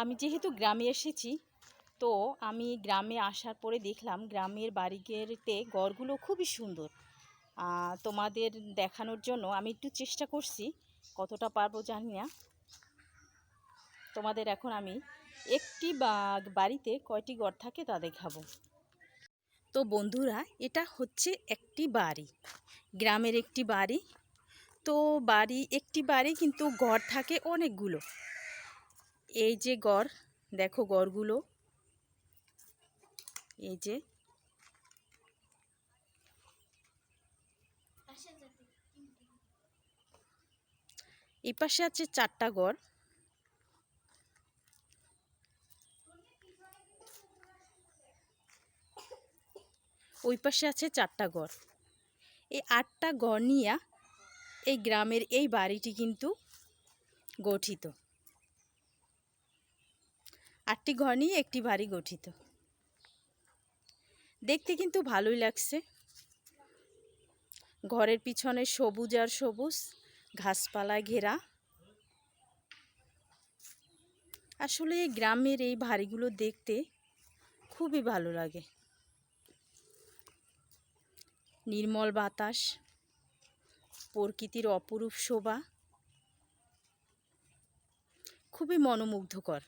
আমি যেহেতু গ্রামে এসেছি, তো আমি গ্রামে আসার পরে দেখলাম গ্রামের বাড়িতে ঘরগুলো খুবই সুন্দর। তোমাদের দেখানোর জন্য আমি একটু চেষ্টা করছি, কতটা পারব জানি না। তোমাদের এখন আমি একটি বাড়িতে কয়টি ঘর থাকে তা দেখাবো। তো বন্ধুরা, এটা হচ্ছে একটি বাড়ি, গ্রামের একটি বাড়ি। তো বাড়ি একটি বাড়ি কিন্তু ঘর থাকে অনেকগুলো। এই যে গড়, দেখো গড়গুলো। এই যে। এই পাশে আছে চারটা গড়। ওই পাশে আছে চারটা গড়। এই আটটা গড় নিয়ে এই গ্রামের এই বাড়িটি কিন্তু গঠিত। আটটি ঘর নিয়ে একটি বাড়ি গঠিত। দেখতে কিন্তু ভালোই লাগছে। ঘরের পিছনে সবুজ আর সবুজ ঘাসপালায় ঘেরা। আসলে এই গ্রামের এই বাড়িগুলো দেখতে খুবই ভালো লাগে। নির্মল বাতাস, প্রকৃতির অপরূপ শোভা। খুবই মনোমুগ্ধকর।